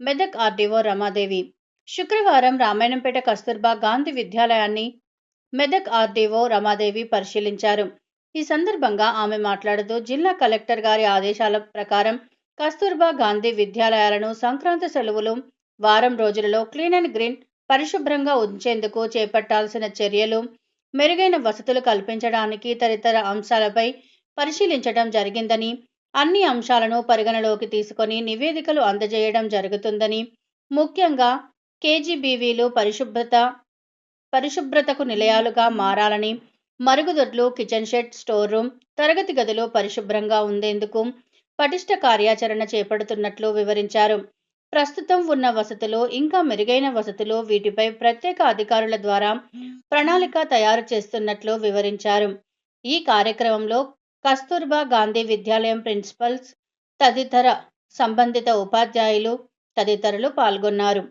Medak RDO Ramadevi. శుక్రవారం రామాయణంపేట కస్తూర్బా గాంధీ విద్యాలయాన్ని Medak RDO Ramadevi పరిశీలించారు. ఈ సందర్భంగా ఆమె మాట్లాడుతూ జిల్లా కలెక్టర్ గారి ఆదేశాల ప్రకారం కస్తూర్బా గాంధీ విద్యాలయాలను సంక్రాంతి సెలవులు వారం రోజులలో క్లీన్ అండ్ గ్రీన్ పరిశుభ్రంగా ఉంచేందుకు చేపట్టాల్సిన చర్యలు మెరుగైన వసతులు కల్పించడానికి తదితర అంశాలపై పరిశీలించడం జరిగిందని అన్ని అంశాలను పరిగణలోకి తీసుకొని నివేదికలు అందజేయడం జరుగుతుందని ముఖ్యంగా కేజీబీవీలు పరిశుభ్రత పరిశుభ్రతకు నిలయాలుగా మారాలని మరుగుదొడ్లు కిచెన్ షెడ్ స్టోర్ రూమ్ తరగతి గదులు పరిశుభ్రంగా ఉండేందుకు పటిష్ట కార్యాచరణ చేపడుతున్నట్లు వివరించారు. ప్రస్తుతం ఉన్న వసతులు ఇంకా మెరుగైన వసతులు వీటిపై ప్రత్యేక అధికారుల ద్వారా ప్రణాళిక తయారు చేస్తున్నట్లు వివరించారు. ఈ కార్యక్రమంలో కస్తూర్బా గాంధీ విద్యాలయం ప్రిన్సిపల్స్ తదితర సంబంధిత ఉపాధ్యాయులు తదితరులు పాల్గొన్నారు.